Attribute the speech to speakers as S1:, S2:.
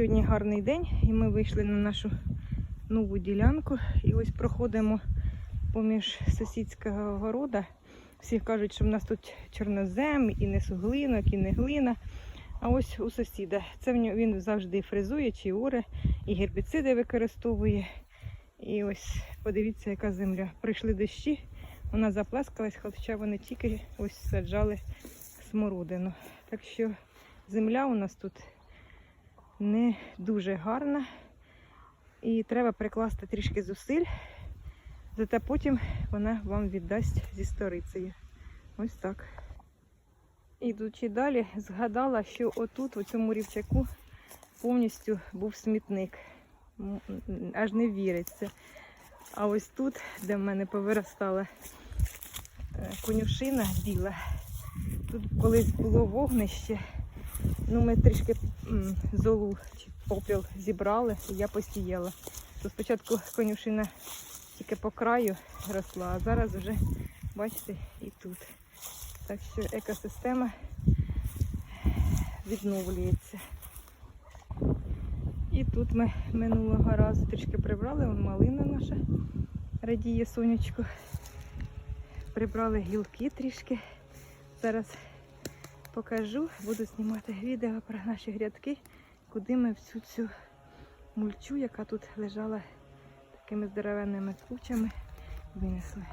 S1: Сьогодні гарний день, і ми вийшли на нашу нову ділянку. І ось проходимо поміж сусідського города. Всі кажуть, що в нас тут чорнозем, і не суглинок, і не глина. А ось у сусіда. Це він завжди фрезує чи уре, і гербіциди використовує. І ось подивіться, яка земля. Прийшли дощі, вона заплескалась, хоча вони тільки ось саджали смородину. Так що земля у нас тут не дуже гарна. І треба прикласти трішки зусиль, зате потім вона вам віддасть зі сторицею. Ось так. Ідучи далі, згадала, що отут, у цьому рівчаку, повністю був смітник. Аж не віриться. А ось тут, де в мене повиростала е, конюшина біла, тут колись було вогнище. Ну, ми трішки золу чи попіл зібрали, і я посіяла. То спочатку конюшина тільки по краю росла, а зараз вже, бачите, і тут. Так що екосистема відновлюється. І тут ми минулого разу трішки прибрали, вон малина наша радіє сонечко. Прибрали гілки трішки. Зараз покажу, буду знімати відео про наші грядки, куди ми всю цю мульчу, яка тут лежала такими здоровенними кучами, винесли.